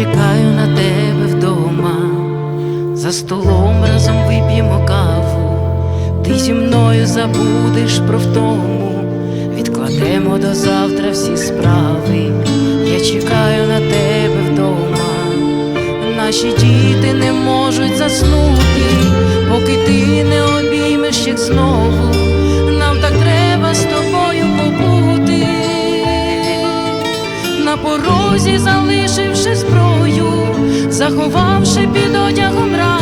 чекаю на тебе вдома, за столом разом вип'ємо каву, ти зі мною забудеш про втому, відкладемо до завтра всі справи. Я чекаю на тебе вдома, наші діти не можуть заснути, поки ти не обіймеш їх знову. Нам так треба з тобою побути, на порозі залишив заховавши під одягом рани,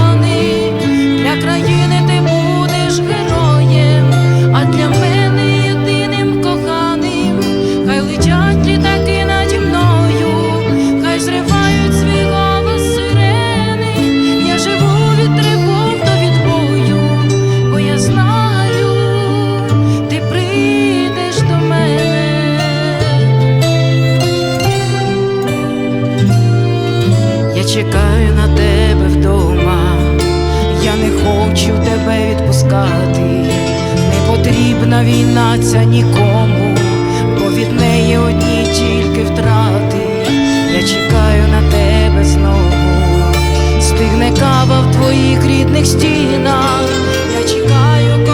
чекаю на тебе вдома, я не хочу тебе відпускати, не потрібна війна ця нікому, бо від неї одні тільки втрати. Я чекаю на тебе знову, стигне кава в твоїх рідних стінах. Я чекаю,